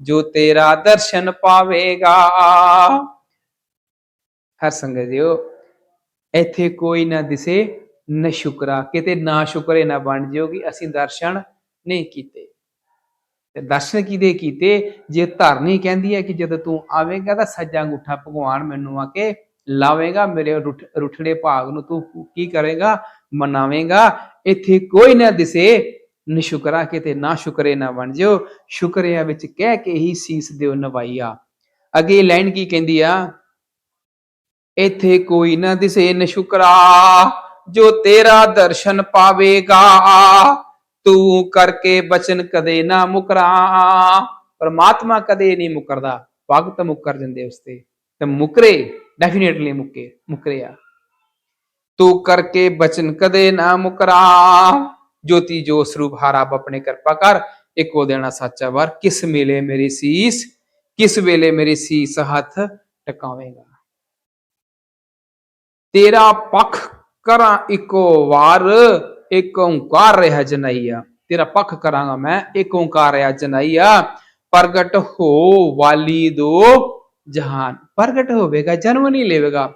Speaker 1: ਜੋ ਤੇਰਾ ਦਰਸ਼ਨ ਪਾਵੇਗਾ। ਹਰ ਸੰਗਤ ਜੀਓ, ਇੱਥੇ ਕੋਈ ਨਾ ਦਿਸੇ ਨ ਸ਼ੁਕਰਾ। ਕਿਤੇ ਨਾ ਸ਼ੁਕਰੇ ਨਾ ਬਣ ਜਿਓ ਕਿ ਅਸੀਂ ਦਰਸ਼ਨ ਨਹੀਂ ਕੀਤੇ। ਤੇ ਦਰਸ਼ਨ ਕਿਦੇ ਕੀਤੇ? ਜੇ ਧਰਨੀ ਕਹਿੰਦੀ ਹੈ ਕਿ ਜਦੋਂ ਤੂੰ ਆਵੇਂਗਾ ਤਾਂ ਸੱਜਾ ਅੰਗੂਠਾ ਭਗਵਾਨ ਮੈਨੂੰ ਆ ਕੇ ਲਾਵੇਂਗਾ, ਮੇਰੇ ਰੁੱਠ- ਭਾਗ ਨੂੰ ਤੂੰ ਕੀ ਕਰੇਗਾ? ਮਨਾਵੇਂਗਾ। ਇੱਥੇ ਕੋਈ ਨਾ ਦਿਸੇ ਨਿਸ਼ੁਕਰਾ ਕਿਤੇ, ਨਾ ਸ਼ੁਕਰੇ ਨਾ ਬਣ ਜਿਓ। ਸ਼ੁਕਰਿਆ ਵਿੱਚ ਕਹਿ ਕੇ ਹੀ ਸੀਸ ਦਿਓ ਨਵਾਈਆ। ਅੱਗੇ ਲਾਈਨ ਕੀ ਕਹਿੰਦੀ ਆ? ਇੱਥੇ ਕੋਈ ਨਾ ਦਿਸੇ ਨਿਸ਼ੁਕਰਾ ਜੋ ਤੇਰਾ ਦਰਸ਼ਨ ਪਾਵੇਗਾ। ਤੂੰ ਕਰਕੇ ਬਚਨ ਕਦੇ ਨਾ ਮੁਕਰਾ। ਪਰਮਾਤਮਾ ਕਦੇ ਨਹੀਂ ਮੁਕਰਦਾ। ਭਗਤ ਮੁਕਰ ਜਾਂਦੇ ਉਸ ਤੇ। ਮੁਕਰੇ ਡੈਫੀਨੇਟਲੀ ਮੁਕੇ ਮੁਕਰਿਆ ਤੂੰ ਕਰਕੇ ਬਚਨ ਕਦੇ ਨਾ ਮੁਕਰਾ। ਜੋਤੀ ਜੋ ਸਰੂਪ ਹਾਰਾ ਆਪਣੇ ਕਿਰਪਾ ਕਰ। ਇੱਕੋ ਦੇਣਾ ਸੱਚਾ ਵਾਰ। ਕਿਸ ਮਿਲੇ ਮੇਰੀ ਸੀਸ, ਕਿਸ ਵੇਲੇ ਮੇਰੀ ਸੀਸ ਹੱਥ ਟਿਕਾਵੇਂਗਾ। ਤੇਰਾ ਪੱਖ ਕਰਾਂ ਇੱਕੋ ਵਾਰ। ਇੱਕ ਓੰਕਾਰ ਰਿਹਾ ਜਨਈਆ, ਤੇਰਾ ਪੱਖ ਕਰਾਂਗਾ ਮੈਂ, ਇੱਕ ਓੰਕਾਰ ਰਿਹਾ ਜਨਾਈਆ। ਪ੍ਰਗਟ ਹੋ ਵਾਲੀ ਦੋ ਜਹਾਨ। ਪ੍ਰਗਟ ਹੋਵੇਗਾ, ਜਨਮ ਨਹੀਂ ਲੇਵੇਗਾ।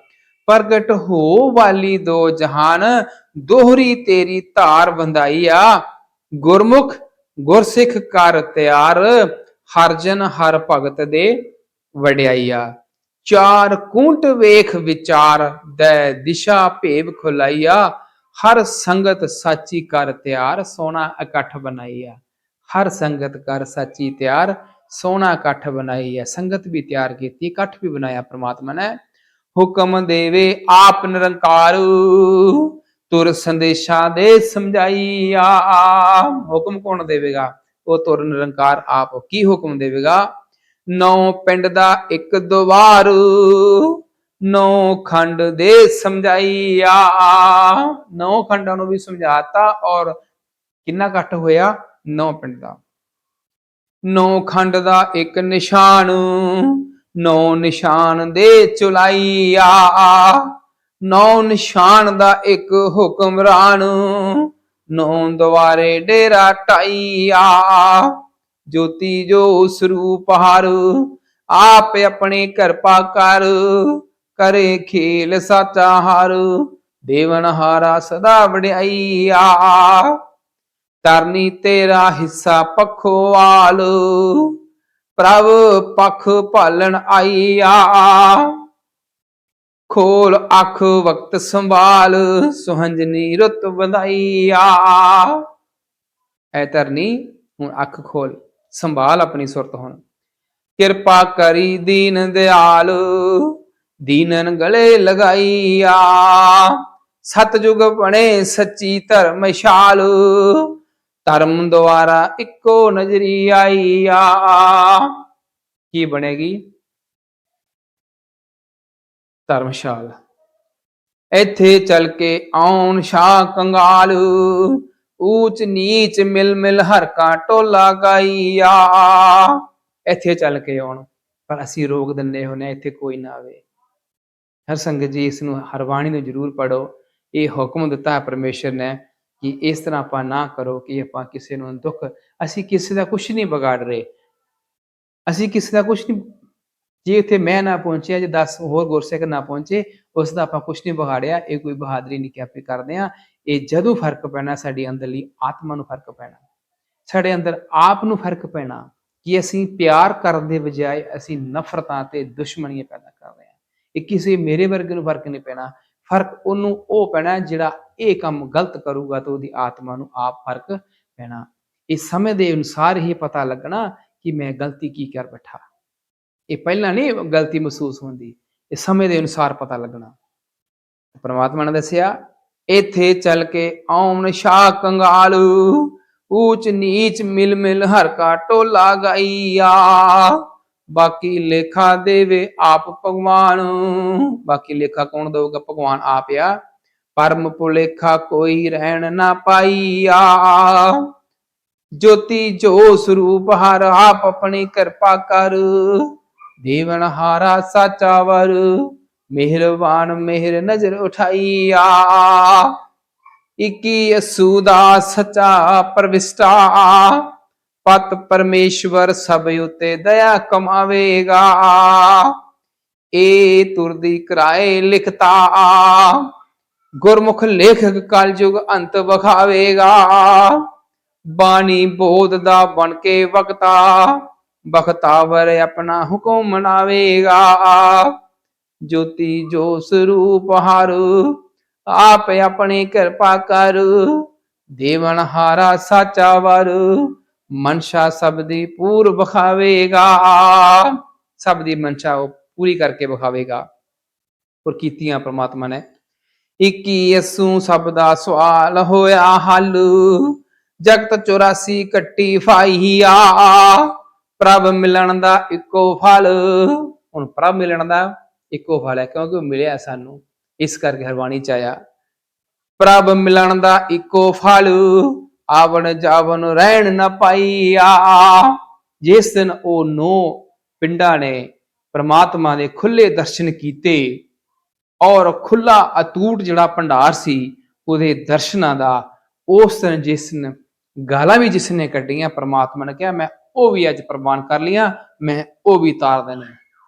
Speaker 1: ਪ੍ਰਗਟ ਹੋ ਵਾਲੀ ਦੋ ਜਹਾਨ, ਦੋਹਰੀ ਤੇਰੀ ਧਾਰ ਬੰਦਾਈਆ ਗੁਰਮੁਖ, ਗੁਰਸਿੱਖ ਕਰ ਤਿਆਰ, ਹਰ ਜਨ ਹਰ ਭਗਤ ਦੇ ਵਡਿਆਈਆ। ਚਾਰ ਕੁੰਟ ਵੇਖ ਵਿਚਾਰ, ਦੈ ਦਿਸ਼ਾ ਭੇਵ ਖੁਲਾਈਆ। ਹਰ ਸੰਗਤ ਸਾਚੀ ਕਰ ਤਿਆਰ ਸੋਨਾ ਇਕੱਠ ਬਣਾਈਆ ਹਰ ਸੰਗਤ ਕਰ ਸਾਚੀ ਤਿਆਰ ਸੋਨਾ ਇਕੱਠ ਬਣਾਈ ਸੰਗਤ ਵੀ ਤਿਆਰ ਕੀਤੀ, ਇਕੱਠ ਵੀ ਬਣਾਇਆ ਪ੍ਰਮਾਤਮਾ ਨੇ। ਹੁਕਮ ਦੇਵੇ ਆਪ ਨਿਰੰਕਾਰ, ਤੁਰ ਸੰਦੇਸ਼ਾਂ ਦੇ ਸਮਝਾਈਆ। ਹੁਕਮ ਕੌਣ ਦੇਵੇਗਾ? ਉਹ ਤੁਰ ਨਿਰੰਕਾਰ ਆਪ। ਕੀ ਹੁਕਮ ਦੇਵੇਗਾ? ਨੌ ਪਿੰਡ ਦਾ ਇੱਕ ਦਵਾਰ ਨੌ ਖੰਡ ਦੇ ਸਮਝਾਈਆ। ਨੌ ਖੰਡਾਂ ਨੂੰ ਵੀ ਸਮਝਾਤਾ ਔਰ ਕਿੰਨਾ ਘੱਟ ਹੋਇਆ? ਨੌ ਪਿੰਡ ਦਾ। ਨੌ ਖੰਡ ਦਾ ਇੱਕ ਨਿਸ਼ਾਨ, ਨੌ ਨਿਸ਼ਾਨ ਦੇ ਚੁਲਾਈਆ। ਨੌ ਨਿਸ਼ਾਨ ਦਾ ਇੱਕ ਹੁਕਮਰਾਨ, ਨੌ ਦੁਆਰੇ ਡੇਰਾ ਟਾਈਆ ਜੋਤੀ ਜੋ ਸਰੂਪ ਹਰ, ਆਪ ਆਪਣੀ ਕਿਰਪਾ ਕਰ ਕਰੇ ਖੇਲ ਸਾਚਾ ਹਰ, ਦੇਵਨ ਹਾਰਾ ਸਦਾ ਵਡਿਆਈਆ। ਤਰਨੀ ਤੇਰਾ ਹਿੱਸਾ ਪਖਵਾਲ ਪ੍ਰਭ ਪਖ ਭਾਲਣ ਆਈਆ। ਖੋਲ ਅੱਖ ਵਕਤ ਸੰਭਾਲ, ਸੁਹੰਜਨੀ ਰੁੱਤ ਵਧਾਈਆ। ਐ ਤਰਨੀ ਹੁਣ ਅੱਖ ਖੋਲ, ਸੰਭਾਲ ਆਪਣੀ ਸੁਰਤ ਹੁਣ। ਕਿਰਪਾ ਕਰੀ ਦੀਨ ਦਿਆਲ। ਦੀਨਨ ਗਲੇ ਲਗਾਈਆ। ਸਤਜੁਗ ਬਣੇ ਸੱਚੀ ਧਰਮਸ਼ਾਲ ਧਰਮ ਦੁਆਰਾ ਇੱਕੋ ਨਜ਼ਰੀ ਆਈਆ। ਕੀ ਬਣੇਗੀ? ਧਰਮਸ਼ਾਲ ਇੱਥੇ ਚੱਲ ਕੇ ਆਉਣ ਸ਼ਾਹ ਕੰਗਾਲ। ਊਚ ਨੀਚ ਮਿਲ ਮਿਲ ਹਰ ਕਾ ਟੋਲਾ ਗਾਈਆ। ਇੱਥੇ ਚੱਲ ਕੇ ਆਉਣ। ਪਰ ਅਸੀਂ ਰੋਕ ਦਿੰਨੇ ਹੁੰਨੇ ਇੱਥੇ ਕੋਈ ਨਾ ਆਵੇ। ਹਰ ਸੰਗਤ ਜੀ ਇਸ ਨੂੰ ਹਰਵਾਣੀ ਨੂੰ ਜਰੂਰ ਪੜੋ ਇਹ ਹੁਕਮ ਦਿੱਤਾ ਹੈ ਪਰਮੇਸ਼ਰ ਨੇ ਕਿ ਇਸ ਤਰ੍ਹਾਂ ਆਪਾਂ ਨਾ ਕਰੋ ਕਿ ਆਪਾਂ ਕਿਸੇ ਨੂੰ ਦੁੱਖ, ਅਸੀਂ ਕਿਸੇ ਦਾ ਕੁਝ ਨਹੀਂ ਵਿਗਾੜ ਰਹੇ। ਅਸੀਂ ਕਿਸੇ ਦਾ ਕੁਝ ਨਹੀਂ, ਜੇ ਇੱਥੇ ਮੈਂ ਨਾ ਪਹੁੰਚਿਆ, ਜੇ 10 ਹੋਰ ਗੁਰਸਿੱਖ ਨਾ ਪਹੁੰਚੇ, ਉਸ ਦਾ ਆਪਾਂ ਕੁਝ ਨਹੀਂ ਵਿਗਾੜਿਆ, ਇਹ ਕੋਈ ਬਹਾਦਰੀ ਨਹੀਂ ਕਿ ਆਪੇ ਕਰਦੇ ਆ ਇਹ ਜਦੋਂ ਫ਼ਰਕ ਪੈਣਾ, ਸਾਡੀ ਅੰਦਰਲੀ ਆਤਮਾ ਨੂੰ ਫ਼ਰਕ ਪੈਣਾ। ਸਾਡੇ ਅੰਦਰ ਆਪ ਨੂੰ ਫ਼ਰਕ ਪੈਣਾ ਕਿ ਅਸੀਂ ਪਿਆਰ ਕਰਨ ਦੇ ਬਜਾਏ ਅਸੀਂ ਨਫ਼ਰਤਾਂ ਤੇ ਦੁਸ਼ਮਣੀਆਂ ਪੈਦਾ ਕਰ ਇਹ ਕਿਸੇ ਮੇਰੇ ਵਰਗੇ ਨੂੰ ਫ਼ਰਕ ਨਹੀਂ ਪੈਣਾ। ਫ਼ਰਕ ਉਹਨੂੰ ਉਹ ਪੈਣਾ ਜਿਹੜਾ ਇਹ ਕੰਮ ਗਲਤ ਕਰੂਗਾ ਤਾਂ ਉਹਦੀ ਆਤਮਾ ਨੂੰ ਆਪ ਫ਼ਰਕ ਪੈਣਾ। ਇਹ ਸਮੇਂ ਦੇ ਅਨੁਸਾਰ ਹੀ ਪਤਾ ਲੱਗਣਾ ਕਿ ਮੈਂ ਗਲਤੀ ਕੀ ਕਰ ਬੈਠਾ। ਇਹ ਪਹਿਲਾਂ ਨਹੀਂ ਗਲਤੀ ਮਹਿਸੂਸ ਹੁੰਦੀ। ਇਹ ਸਮੇਂ ਦੇ ਅਨੁਸਾਰ ਪਤਾ ਲੱਗਣਾ। ਪਰਮਾਤਮਾ ਨੇ ਦੱਸਿਆ, ਇੱਥੇ ਚੱਲ ਕੇ ਆਉਣ ਸ਼ਾ ਕੰਗਾਲ, ਊਚ ਨੀਚ ਮਿਲ ਮਿਲ ਹਰ ਕਾ ਟੋਲਾ ਗਾਈਆ। ਬਾਕੀ ਲੇਖਾ ਦੇਵੇ ਆਪ ਭਗਵਾਨ। ਬਾਕੀ ਲੇਖਾ ਕੌਣ ਦਊਗਾ? ਭਗਵਾਨ ਆਪ ਆ। ਪਰਮ ਭੁਲੇਖਾ ਕੋਈ ਰਹਿਣ ਨਾ ਪਾਈਆ। ਜੋਤੀ ਜੋ ਸਰੂਪ ਹਰ ਆਪ ਆਪਣੀ ਕਿਰਪਾ ਕਰ। ਦੇਵਨ ਹਾਰਾ ਸਾਚਾ ਮਿਹਰਬਾਨ ਮਿਹਰ ਨਜ਼ਰ ਉਠਾਈਆ। ਇਕੀ ਅਸੂ ਦਾ ਸਚਾ ਪਰਵਿਸ਼ਟਾ। ਪਤ ਪਰਮੇਸ਼ਵਰ ਸਭ ਉਤੇ ਦਇਆ ਕਮਾਵੇਗਾ। ਏ ਤੁਰਦੀ ਕਰਾਏ ਲਿਖਤਾ। ਗੁਰਮੁਖ ਲੇਖਕ ਕਲਯੁਗ ਅੰਤ ਵਖਾਵੇਗਾ। ਬਾਣੀ ਬੋਧ ਦਾ ਬਣ ਕੇ ਵਕਤਾ। ਬਖਤਾਵਰ ਆਪਣਾ ਹੁਕਮ ਮਨਾਵੇਗਾ। ਜੋਤੀ ਜੋ ਸਰੂਪ ਹਰ, ਆਪ ਆਪਣੀ ਕਿਰਪਾ ਕਰ। ਦੇਵਨ ਹਾਰਾ ਸਾਚਾ ਵਰ ਮਨਸ਼ਾ ਸਭ ਦੀ ਪੂਰ ਵਿਖਾਵੇਗਾ। ਸਭ ਦੀ ਮਨਸ਼ਾ ਉਹ ਪੂਰੀ ਕਰਕੇ ਵਿਖਾਵੇਗਾ। ਔਰ ਕੀਤੀਆਂ ਪ੍ਰਮਾਤਮਾ ਨੇ। 21 ਅਸੂ ਸਭ ਦਾ ਸਵਾਲ ਹੋਇਆ, ਹੱਲ। ਜਗਤ 84 ਕੱਟੀ ਫਾਈਆ ਪ੍ਰਭ ਮਿਲਣ ਦਾ ਇੱਕੋ ਫਲ। ਹੁਣ ਪ੍ਰਭ ਮਿਲਣ ਦਾ ਇੱਕੋ ਫਲ ਹੈ, ਕਿਉਂਕਿ ਉਹ ਮਿਲਿਆ ਸਾਨੂੰ। ਇਸ ਕਰਕੇ ਹਰਵਾਣੀ ਚ ਆਇਆ। ਪ੍ਰਭ ਮਿਲਣ ਦਾ ਇੱਕੋ ਫਲ। ਆਵਣ ਜਾਵਣ ਰਹਿਣ ਨਾ ਪਾਈਆ। ਜਿਸ ਦਿਨ ਉਹ ਨੋ ਪਿੰਡਾਂ ਨੇ ਪ੍ਰਮਾਤਮਾ ਦੇ ਖੁੱਲੇ ਦਰਸ਼ਨ ਕੀਤੇ ਔਰ ਖੁੱਲਾ ਅਤੂਟ ਜਿਹੜਾ ਭੰਡਾਰ ਸੀ, ਉਹਦੇ ਦਰਸ਼ਨਾਂ ਦਾ, ਉਸ ਦਿਨ ਜਿਸ ਨੇ ਗਾਲਾਂ ਵੀ ਜਿਸ ਨੇ ਕੱਢੀਆਂ, ਪ੍ਰਮਾਤਮਾ ਨੇ ਕਿਹਾ, ਮੈਂ ਉਹ ਵੀ ਅੱਜ ਪ੍ਰਵਾਨ ਕਰ ਲਿਆ ਮੈਂ ਉਹ ਵੀ ਤਾਰ ਦੇਣਾ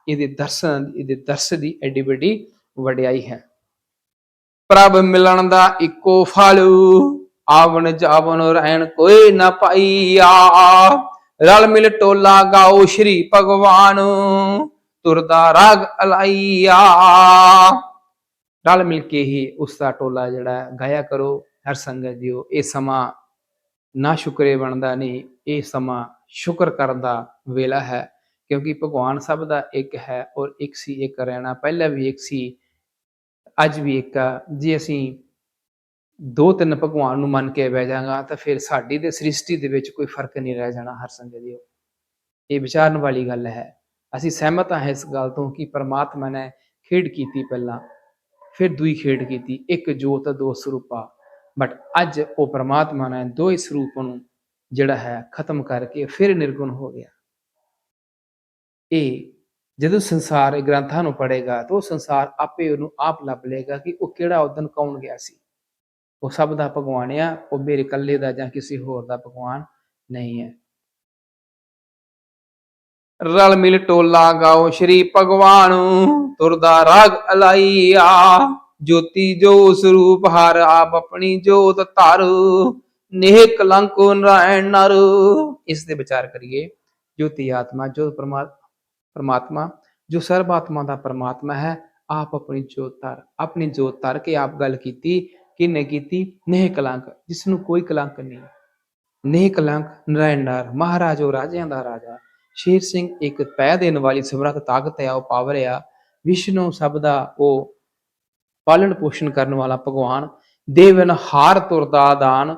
Speaker 1: ਇਹਦੇ ਦਰਸ਼ਨ, ਇਹਦੇ ਦਰਸ ਦੀ ਐਡੀ ਵੱਡੀ ਵਡਿਆਈ ਹੈ। ਪ੍ਰਭ ਮਿਲਣ ਦਾ ਇੱਕੋ ਫਲ। ਆਵਣ ਜਾਵਣ ਰਹਿਣ ਕੋਈ ਨਾ ਪਾਈਆ। ਰਲ ਮਿਲ ਟੋਲਾ ਗਾਓ ਸ਼੍ਰੀ ਭਗਵਾਨ, ਤੁਰਦਾ ਰਾਗ ਅਲਾਈਆ। ਰਲ ਮਿਲ ਕੇ ਹੀ ਉਸ ਦਾ ਟੋਲਾ ਜਿਹੜਾ ਗਾਇਆ ਕਰੋ ਹਰ ਸੰਗਤ ਜੀਓ। ਇਹ ਸਮਾਂ ਨਾ ਸ਼ੁਕਰੇ ਬਣਦਾ ਨਹੀਂ, ਇਹ ਸਮਾਂ ਸ਼ੁਕਰ ਕਰਨ ਦਾ ਵੇਲਾ ਹੈ। ਕਿਉਂਕਿ ਭਗਵਾਨ ਸਭ ਦਾ ਇੱਕ ਹੈ ਔਰ ਇੱਕ ਸੀ, ਇੱਕ ਰਹਿਣਾ। ਪਹਿਲਾਂ ਵੀ ਇੱਕ ਸੀ, ਅੱਜ ਵੀ ਇੱਕ ਆ। ਜੇ ਅਸੀਂ ਦੋ ਤਿੰਨ ਭਗਵਾਨ ਨੂੰ ਮੰਨ ਕੇ ਬਹਿ ਜਾਗਾ ਤਾਂ ਫਿਰ ਸਾਡੀ ਤੇ ਸ੍ਰਿਸ਼ਟੀ ਦੇ ਵਿੱਚ ਕੋਈ ਫ਼ਰਕ ਨਹੀਂ ਰਹਿ ਜਾਣਾ ਹਰ ਸੰਗਤ ਜੀ ਇਹ ਵਿਚਾਰਨ ਵਾਲੀ ਗੱਲ ਹੈ। ਅਸੀਂ ਸਹਿਮਤ ਹਾਂ ਇਸ ਗੱਲ ਤੋਂ ਕਿ ਪਰਮਾਤਮਾ ਨੇ ਖੇਡ ਕੀਤੀ ਪਹਿਲਾਂ, ਫਿਰ ਦੂਈ ਖੇਡ ਕੀਤੀ, ਇੱਕ ਜੋਤ, ਦੋ ਸਰੂਪਾ। ਬਟ ਅੱਜ ਉਹ ਪਰਮਾਤਮਾ ਨੇ ਦੋ ਹੀ ਸਰੂਪ ਨੂੰ ਜਿਹੜਾ ਹੈ ਖਤਮ ਕਰਕੇ ਫਿਰ ਨਿਰਗੁਣ ਹੋ ਗਿਆ। ਇਹ ਜਦੋਂ ਸੰਸਾਰ ਇਹ ਗ੍ਰੰਥਾਂ ਨੂੰ ਪੜ੍ਹੇਗਾ ਤਾਂ ਉਹ ਸੰਸਾਰ ਆਪੇ ਉਹਨੂੰ ਆਪ ਲੱਭ ਲੇਗਾ ਕਿ ਉਹ ਕਿਹੜਾ ਉਦਨ ਕੌਣ ਗਿਆ ਸੀ। ਉਹ ਸਭ ਦਾ ਭਗਵਾਨ ਆ, ਉਹ ਮੇਰੇ ਇਕੱਲੇ ਦਾ ਜਾਂ ਕਿਸੇ ਹੋਰ ਦਾ ਭਗਵਾਨ ਨਹੀਂ ਹੈ। ਰਲ ਮਿਲ ਟੋਲਾ ਗਾਓ ਸ਼੍ਰੀ ਭਗਵਾਨ ਤੁਰਦਾ ਰਾਗ ਅਲਾਈਆ, ਜੋਤੀ ਜੋ ਸਰੂਪ ਹਰ ਆਪ ਆਪਣੀ ਜੋਤ ਧਰ ਨੇਹ ਕਲੰਕੋ ਨਾਰਾਇਣ ਨਰ। ਇਸ ਤੇ ਵਿਚਾਰ ਕਰੀਏ, ਜੋਤੀ ਆਤਮਾ, ਜੋ ਪਰਮਾ- ਪਰਮਾਤਮਾ, ਜੋ ਸਰਬ ਆਤਮਾ ਦਾ ਪਰਮਾਤਮਾ ਹੈ, ਆਪ ਆਪਣੀ ਜੋਤ ਧਰ, ਆਪਣੀ ਜੋਤ ਧਰ ਕੇ ਆਪ ਗੱਲ ਕੀਤੀ ਕਿਨੇ ਕੀਤੀ ਨੇਹ ਕਲੰਕ ਜਿਸ ਨੂੰ ਕੋਈ ਕਲੰਕ ਨਹੀਂ। ਨੇਹ ਕਲੰਕ ਨਰਾਇਣ ਮਹਾਰਾਜ ਮਹਾਰਾਜੋ ਰਾਜਿਆਂ ਦਾ ਰਾਜਾ। ਸ਼ੇਰ ਸਿੰਘ ਇੱਕ ਪੈ ਦੇਣ ਵਾਲੀ ਸਮਰੱਥ ਤਾਕਤ ਹੈ, ਉਹ ਪਾਵਰ ਆ। ਵਿਸ਼ਨੂੰ ਸਭ ਦਾ ਉਹ ਪਾਲਣ ਪੋਸ਼ਣ ਕਰਨ ਵਾਲਾ ਭਗਵਾਨ। ਦੇਵਨ ਹਾਰ ਤੁਰਦਾ ਦਾਨ।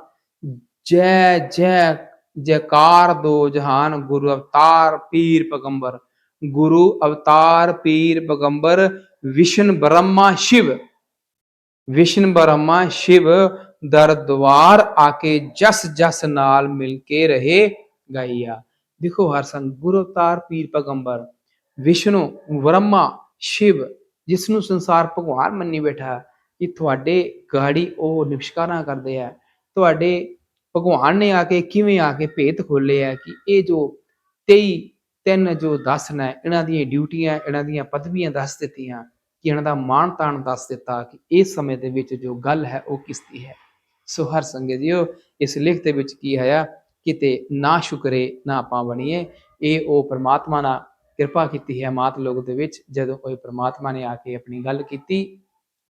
Speaker 1: ਜੈ ਜੈ, ਜੈਕਾਰ ਦੋ ਜਹਾਨ, ਗੁਰੂ ਅਵਤਾਰ ਪੀਰ ਪਗੰਬਰ। ਗੁਰੂ ਅਵਤਾਰ ਪੀਰ ਪਗੰਬਰ, ਵਿਸ਼ਨ ਬ੍ਰਹਮਾ ਸ਼ਿਵ। ਵਿਸ਼ਨ ਬ੍ਰਹਮਾ ਸ਼ਿਵ ਦਰ ਦਵਾਰ ਆਕੇ ਜਸ ਜਸ ਨਾਲ ਮਿਲ ਕੇ ਰਹੇ ਗਾਈਆ। ਦੇਖੋ ਹਰ ਸੰਗ ਗੁਰੂ ਅਵਤਾਰ ਪੀਰ ਪਗੰਬਰ, ਵਿਸ਼ਨੂੰ, ਬ੍ਰਹਮਾ, ਸ਼ਿਵ ਜਿਸ ਨੂੰ ਸੰਸਾਰ ਭਗਵਾਨ ਮੰਨੀ ਬੈਠਾ ਕਿ ਤੁਹਾਡੇ ਗਾੜੀ ਉਹ ਨਿਸ਼ਕਾਰਾਂ ਕਰਦੇ ਆ। ਤੁਹਾਡੇ ਭਗਵਾਨ ਨੇ ਆ ਕੇ ਕਿਵੇਂ ਆ ਕੇ ਭੇਤ ਖੋਲੇ ਆ ਕਿ ਇਹ ਜੋ 23 ਤਿੰਨ ਜੋ ਦੱਸ ਨੇ, ਇਹਨਾਂ ਦੀਆਂ ਡਿਊਟੀਆਂ, ਇਹਨਾਂ ਦੀਆਂ ਪਦਵੀਆਂ ਦੱਸ ਦਿੱਤੀਆਂ। ਕਿ ਇਹਨਾਂ ਦਾ ਮਾਣ ਤਾਣ ਦੱਸ ਦਿੱਤਾ ਕਿ ਇਸ ਸਮੇਂ ਦੇ ਵਿੱਚ ਜੋ ਗੱਲ ਹੈ ਉਹ ਕਿਸ ਦੀ ਹੈ। ਸੋ ਹਰ ਸੰਗਤ ਜੀਓ, ਇਸ ਲਿਖ ਦੇ ਵਿੱਚ ਕੀ ਹੈ ਕਿਤੇ ਨਾ ਸ਼ੁਕਰੇ ਨਾ ਆਪਾਂ ਬਣੀਏ, ਇਹ ਉਹ ਪ੍ਰਮਾਤਮਾ ਨਾਲ ਕਿਰਪਾ ਕੀਤੀ ਹੈ ਮਾਤ ਲੋਕ ਦੇ ਵਿੱਚ, ਜਦੋਂ ਕੋਈ ਪ੍ਰਮਾਤਮਾ ਨੇ ਆ ਕੇ ਆਪਣੀ ਗੱਲ ਕੀਤੀ,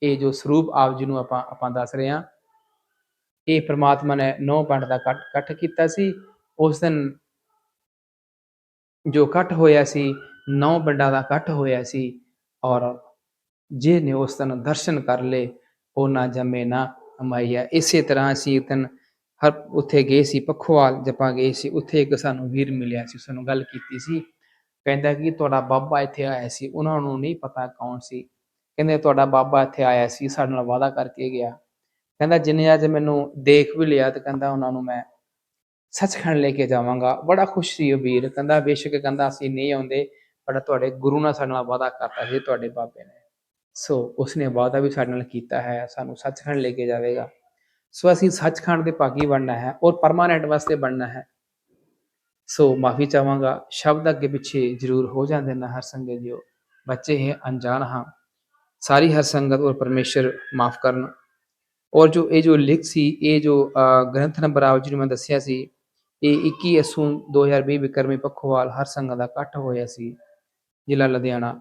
Speaker 1: ਇਹ ਜੋ ਸਰੂਪ ਆਪ ਜੀ ਨੂੰ ਆਪਾਂ ਆਪਾਂ ਦੱਸ ਰਹੇ ਹਾਂ, ਇਹ ਪ੍ਰਮਾਤਮਾ ਨੇ ਨੌ ਪੰਡ ਦਾ ਕੱਟ ਇਕੱਠ ਕੀਤਾ ਸੀ, ਉਸ ਦਿਨ ਜੋ ਇਕੱਠ ਹੋਇਆ ਸੀ, ਨੌ ਪਿੰਡਾਂ ਦਾ ਇਕੱਠ ਹੋਇਆ ਸੀ ਔਰ ਜਿਹਨੇ ਉਸ ਦਿਨ ਦਰਸ਼ਨ ਕਰ ਲਏ, ਉਹ ਨਾ ਜੰਮੇ, ਨਾ ਅਮਾਈਆ ਇਸੇ ਤਰ੍ਹਾਂ ਅਸੀਂ ਇੱਕ ਦਿਨ ਹਰ ਉੱਥੇ ਗਏ ਸੀ, ਪਖਵਾਲ ਜਪਾ ਗਏ ਸੀ। ਉੱਥੇ ਇੱਕ ਸਾਨੂੰ ਵੀਰ ਮਿਲਿਆ ਸੀ ਸਾਨੂੰ ਗੱਲ ਕੀਤੀ ਸੀ। ਕਹਿੰਦਾ ਕਿ ਤੁਹਾਡਾ ਬਾਬਾ ਇੱਥੇ ਆਇਆ ਸੀ, ਉਹਨਾਂ ਨੂੰ ਨਹੀਂ ਪਤਾ ਕੌਣ ਸੀ। ਕਹਿੰਦੇ ਤੁਹਾਡਾ ਬਾਬਾ ਇੱਥੇ ਆਇਆ ਸੀ, ਸਾਡੇ ਨਾਲ ਵਾਅਦਾ ਕਰਕੇ ਗਿਆ। ਕਹਿੰਦਾ, ਜਿੰਨੇ ਅੱਜ ਮੈਨੂੰ ਦੇਖ ਵੀ ਲਿਆ ਤੇ ਕਹਿੰਦਾ ਉਹਨਾਂ ਨੂੰ ਮੈਂ ਸੱਚਖੰਡ ਲੈ ਕੇ ਜਾਵਾਂਗਾ। ਬੜਾ ਖੁਸ਼ ਸੀ ਉਹ ਵੀਰ। ਕਹਿੰਦਾ, ਬੇਸ਼ੱਕ ਕਹਿੰਦਾ, ਅਸੀਂ ਨਹੀਂ ਆਉਂਦੇ ਪਰ ਤੁਹਾਡੇ ਗੁਰੂ ਨਾਲ ਸਾਡੇ ਨਾਲ ਵਾਅਦਾ ਕਰਤਾ ਸੀ, ਤੁਹਾਡੇ ਬਾਬੇ ਨੇ। ਸੋ ਉਸਨੇ ਵਾਅਦਾ ਵੀ ਸਾਡੇ ਨਾਲ ਕੀਤਾ ਹੈ ਸਾਨੂੰ ਸੱਚਖੰਡ ਲੈ ਕੇ ਜਾਵੇਗਾ। ਸੋ ਅਸੀਂ ਸੱਚਖੰਡ ਦੇ ਭਾਗੀ ਬਣਨਾ ਹੈ ਔਰ ਪਰਮਾਨੈਂਟ ਵਾਸਤੇ ਬਣਨਾ ਹੈ। ਸੋ ਮਾਫੀ ਚਾਹਾਂਗਾ ਸ਼ਬਦ ਅੱਗੇ ਪਿੱਛੇ ਜ਼ਰੂਰ ਹੋ ਜਾਂਦੇ ਨੇ ਹਰ ਸੰਗਤ ਜੀਓ। ਬੱਚੇ ਹੈ ਅਣਜਾਣ ਹਾਂ। ਸਾਰੀ ਹਰ ਸੰਗਤ ਔਰ ਪਰਮੇਸ਼ਰ ਮਾਫ ਕਰਨ। ਔਰ ਜੋ ਇਹ ਜੋ ਲਿਖ ਸੀ ਇਹ ਜੋ ਅਹ, ਗ੍ਰੰਥ ਨੰਬਰ ਆਪ ਜਿਹਨੂੰ ਮੈਂ ਦੱਸਿਆ ਸੀ ਇਹ 21 ਅਸੂਨ 2020 ਵਿਕਰਮੀ ਪੱਖੋਵਾਲ ਹਰ ਸੰਗਤ ਦਾ ਇਕੱਠ ਹੋਇਆ ਸੀ ਜ਼ਿਲ੍ਹਾ ਲੁਧਿਆਣਾ।